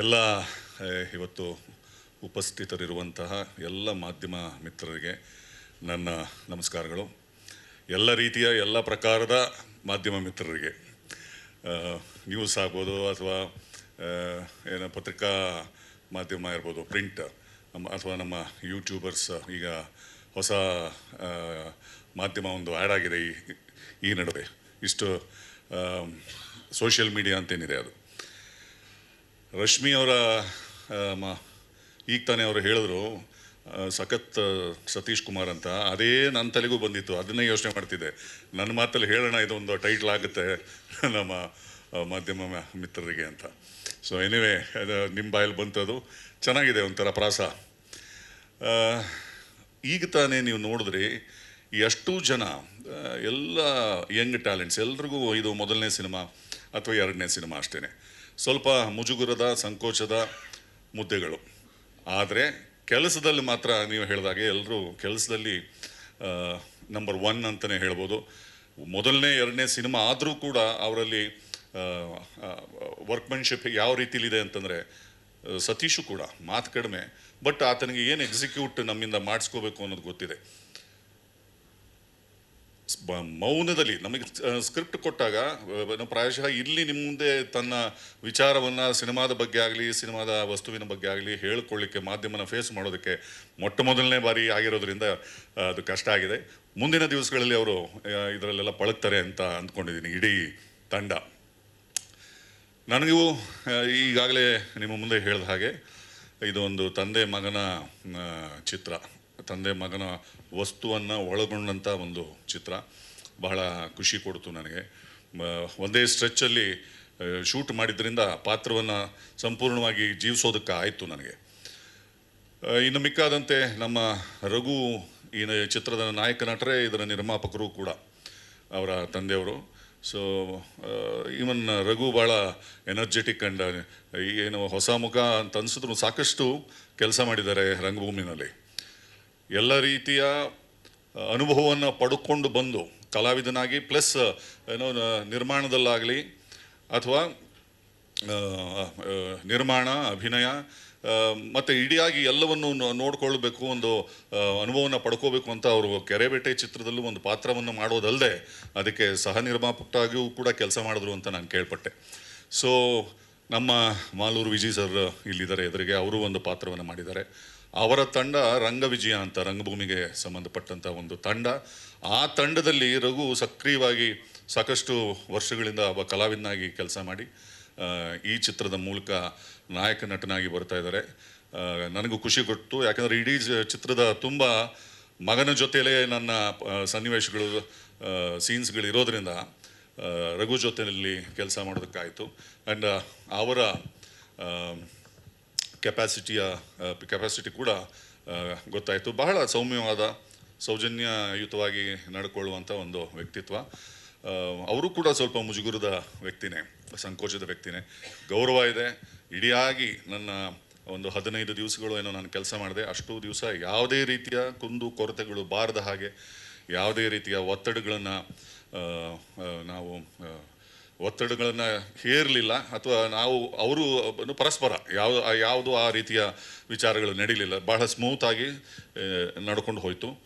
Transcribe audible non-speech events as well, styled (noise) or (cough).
ಎಲ್ಲ ಇವತ್ತು ಉಪಸ್ಥಿತರಿರುವಂತಹ ಎಲ್ಲ ಮಾಧ್ಯಮ ಮಿತ್ರರಿಗೆ ನನ್ನ ನಮಸ್ಕಾರಗಳು. ಎಲ್ಲ ರೀತಿಯ, ಎಲ್ಲ ಪ್ರಕಾರದ ಮಾಧ್ಯಮ ಮಿತ್ರರಿಗೆ. ನ್ಯೂಸ್ ಆಗ್ಬೋದು ಅಥವಾ ಏನೋ ಪತ್ರಿಕಾ ಮಾಧ್ಯಮ ಇರ್ಬೋದು ಪ್ರಿಂಟ್ ಅಥವಾ ನಮ್ಮ ಯೂಟ್ಯೂಬರ್ಸ್ ಈಗ ಹೊಸ ಮಾಧ್ಯಮ ಒಂದು ಆ್ಯಡ್ ಆಗಿದೆ ಈ ಈ ನಡುವೆ. ಇಷ್ಟು ಸೋಷಿಯಲ್ ಮೀಡಿಯಾ ಅಂತೇನಿದೆ ಅದು. ರಶ್ಮಿ ಅವರ ಈಗ ತಾನೇ ಅವರು ಹೇಳಿದ್ರು ಸಖತ್ ಸತೀಶ್ ಕುಮಾರ್ ಅಂತ, ಅದೇ ನನ್ನ ತಲೆಗೂ ಬಂದಿತ್ತು, ಅದನ್ನೇ ಯೋಚನೆ ಮಾಡ್ತಿದ್ದೆ. ನನ್ನ ಮಾತಲ್ಲಿ ಹೇಳೋಣ, ಇದೊಂದು ಟೈಟ್ಲ್ ಆಗುತ್ತೆ (laughs) ನಮ್ಮ ಮಾಧ್ಯಮ ಮಿತ್ರರಿಗೆ ಅಂತ. ಸೊ ಎನಿವೆ ಅದು ನಿಮ್ಮ ಬಾಯಲ್ಲಿ ಬಂತದು, ಚೆನ್ನಾಗಿದೆ ಒಂಥರ ಪ್ರಾಸ. ಈಗ ತಾನೇ ನೀವು ನೋಡಿದ್ರಿ, ಎಷ್ಟು ಜನ ಎಲ್ಲ ಯಂಗ್ ಟ್ಯಾಲೆಂಟ್ಸ್, ಎಲ್ರಿಗೂ ಇದು ಮೊದಲನೇ ಸಿನಿಮಾ ಅಥವಾ ಎರಡನೇ ಸಿನಿಮಾ ಅಷ್ಟೇ ಸ್ವಲ್ಪ ಮುಜುಗುರದ, ಸಂಕೋಚದ ಮುದ್ದೆಗಳು. ಆದರೆ ಕೆಲಸದಲ್ಲಿ ಮಾತ್ರ ನೀವು ಹೇಳಿದಾಗೆ ಎಲ್ಲರೂ ಕೆಲಸದಲ್ಲಿ ನಂಬರ್ ಒನ್ ಅಂತಲೇ ಹೇಳ್ಬೋದು. ಮೊದಲನೇ, ಎರಡನೇ ಸಿನಿಮಾ ಆದರೂ ಕೂಡ ಅವರಲ್ಲಿ ವರ್ಕ್ಮನ್ಶಿಪ್ ಯಾವ ರೀತಿಲಿದೆ ಅಂತಂದರೆ ಸತೀಶು ಕೂಡ, ಮಾತು ಕಡಿಮೆ. ಬಟ್ ಆತನಿಗೆ ಏನು ಎಕ್ಸಿಕ್ಯೂಟ್ ನಮ್ಮಿಂದ ಮಾಡಿಸ್ಕೋಬೇಕು ಅನ್ನೋದು ಗೊತ್ತಿದೆ. ಮೌನದಲ್ಲಿ ನಮಗೆ ಸ್ಕ್ರಿಪ್ಟ್ ಕೊಟ್ಟಾಗ ಪ್ರಾಯಶಃ ಇಲ್ಲಿ ನಿಮ್ಮ ಮುಂದೆ ತನ್ನ ವಿಚಾರವನ್ನು ಸಿನಿಮಾದ ಬಗ್ಗೆ ಆಗಲಿ, ಸಿನಿಮಾದ ವಸ್ತುವಿನ ಬಗ್ಗೆ ಆಗಲಿ ಹೇಳ್ಕೊಳ್ಳಿಕ್ಕೆ, ಮಾಧ್ಯಮನ ಫೇಸ್ ಮಾಡೋದಕ್ಕೆ ಮೊಟ್ಟ ಮೊದಲನೇ ಬಾರಿ ಆಗಿರೋದ್ರಿಂದ ಅದು ಕಷ್ಟ ಆಗಿದೆ. ಮುಂದಿನ ದಿವಸಗಳಲ್ಲಿ ಅವರು ಇದರಲ್ಲೆಲ್ಲ ಪಳಗ್ತಾರೆ ಅಂತ ಅಂದ್ಕೊಂಡಿದ್ದೀನಿ, ಇಡೀ ತಂಡ. ನನಗೂ ಈಗಾಗಲೇ ನಿಮ್ಮ ಮುಂದೆ ಹೇಳಿದ ಹಾಗೆ ಇದು ಒಂದು ತಂದೆ ಮಗನ ಚಿತ್ರ. ತಂದೆ ಮಗನ ವಸ್ತುವನ್ನು ಒಳಗೊಂಡಂಥ ಒಂದು ಚಿತ್ರ. ಬಹಳ ಖುಷಿ ಕೊಡ್ತು ನನಗೆ. ಒಂದೇ ಸ್ಟ್ರೆಚ್ಚಲ್ಲಿ ಶೂಟ್ ಮಾಡಿದ್ರಿಂದ ಪಾತ್ರವನ್ನು ಸಂಪೂರ್ಣವಾಗಿ ಜೀವಿಸೋದಕ್ಕೆ ಆಯಿತು ನನಗೆ. ಇನ್ನು ಮಿಕ್ಕಾದಂತೆ ನಮ್ಮ ರಘು ಈ ಚಿತ್ರದ ನಾಯಕ ನಟರೇ ಇದರ ನಿರ್ಮಾಪಕರು ಕೂಡ ಅವರ ತಂದೆಯವರು. ಸೊ ಈವನ್ ರಘು ಭಾಳ ಎನರ್ಜೆಟಿಕ್ ಅಂಡ್ ಏನು ಹೊಸ ಮುಖ ಅಂತ ಅನಿಸಿದ್ರು ಸಾಕಷ್ಟು ಕೆಲಸ ಮಾಡಿದ್ದಾರೆ ರಂಗಭೂಮಿನಲ್ಲಿ. ಎಲ್ಲ ರೀತಿಯ ಅನುಭವವನ್ನು ಪಡ್ಕೊಂಡು ಬಂದು, ಕಲಾವಿದನಾಗಿ ಪ್ಲಸ್ ಏನೋ ನಿರ್ಮಾಣದಲ್ಲಾಗಲಿ ಅಥವಾ ನಿರ್ಮಾಣ, ಅಭಿನಯ ಮತ್ತು ಇಡಿಯಾಗಿ ಎಲ್ಲವನ್ನು ನೋಡ್ಕೊಳ್ಬೇಕು, ಒಂದು ಅನುಭವವನ್ನು ಪಡ್ಕೋಬೇಕು ಅಂತ ಅವರು ಕೆರೆಬೇಟೆ ಚಿತ್ರದಲ್ಲೂ ಒಂದು ಪಾತ್ರವನ್ನು ಮಾಡೋದಲ್ಲದೆ ಅದಕ್ಕೆ ಸಹ ನಿರ್ಮಾಪಕರಾಗಿಯೂ ಕೂಡ ಕೆಲಸ ಮಾಡಿದ್ರು ಅಂತ ನಾನು ಕೇಳ್ಪಟ್ಟೆ. ಸೊ ನಮ್ಮ ಮಾಲೂರು ವಿಜಯ್ ಸರ್ ಇಲ್ಲಿದ್ದಾರೆ ಎದುರಿಗೆ, ಅವರು ಒಂದು ಪಾತ್ರವನ್ನು ಮಾಡಿದ್ದಾರೆ. ಅವರ ತಂಡ ರಂಗವಿಜಯ ಅಂತ, ರಂಗಭೂಮಿಗೆ ಸಂಬಂಧಪಟ್ಟಂಥ ಒಂದು ತಂಡ. ಆ ತಂಡದಲ್ಲಿ ರಘು ಸಕ್ರಿಯವಾಗಿ ಸಾಕಷ್ಟು ವರ್ಷಗಳಿಂದ ಒಬ್ಬ ಕಲಾವಿದನಾಗಿ ಕೆಲಸ ಮಾಡಿ ಈ ಚಿತ್ರದ ಮೂಲಕ ನಾಯಕ ನಟನಾಗಿ ಬರ್ತಾ ಇದ್ದಾರೆ. ನನಗೂ ಖುಷಿ ಕೊಟ್ಟು ಯಾಕಂದರೆ ಇಡೀ ಚಿತ್ರದ ತುಂಬ ಮಗನ ಜೊತೆಯಲ್ಲೇ ನನ್ನ ಸನ್ನಿವೇಶಗಳು ಸೀನ್ಸ್ಗಳು ಇರೋದ್ರಿಂದ ರಘು ಜೊತೆಯಲ್ಲಿ ಕೆಲಸ ಮಾಡೋದಕ್ಕಾಯಿತು. ಆ್ಯಂಡ್ ಅವರ ಕೆಪ್ಯಾಸಿಟಿಯ ಕೆಪ್ಯಾಸಿಟಿ ಕೂಡ ಗೊತ್ತಾಯಿತು. ಬಹಳ ಸೌಮ್ಯವಾದ, ಸೌಜನ್ಯಯುತವಾಗಿ ನಡ್ಕೊಳ್ಳುವಂಥ ಒಂದು ವ್ಯಕ್ತಿತ್ವ. ಅವರು ಕೂಡ ಸ್ವಲ್ಪ ಮುಜುಗುರದ ವ್ಯಕ್ತಿನೇ, ಸಂಕೋಚದ ವ್ಯಕ್ತಿನೇ. ಗೌರವ ಇದೆ. ಇಡಿಯಾಗಿ ನನ್ನ ಒಂದು ಹದಿನೈದು ದಿವಸಗಳು ಏನೋ ನಾನು ಕೆಲಸ ಮಾಡಿದೆ. ಅಷ್ಟು ದಿವಸ ಯಾವುದೇ ರೀತಿಯ ಕುಂದು ಕೊರತೆಗಳು ಬಾರದ ಹಾಗೆ, ಯಾವುದೇ ರೀತಿಯ ಒತ್ತಡಗಳನ್ನು ನಾವು ಒತ್ತಡಗಳನ್ನು ಹೇರಲಿಲ್ಲ ಅಥವಾ ನಾವು, ಅವರು ಪರಸ್ಪರ ಯಾವ ಯಾವುದು ಆ ರೀತಿಯ ವಿಚಾರಗಳು ನಡೀಲಿಲ್ಲ. ಬಹಳ ಸ್ಮೂತಾಗಿ ನಡ್ಕೊಂಡು ಹೋಯಿತು.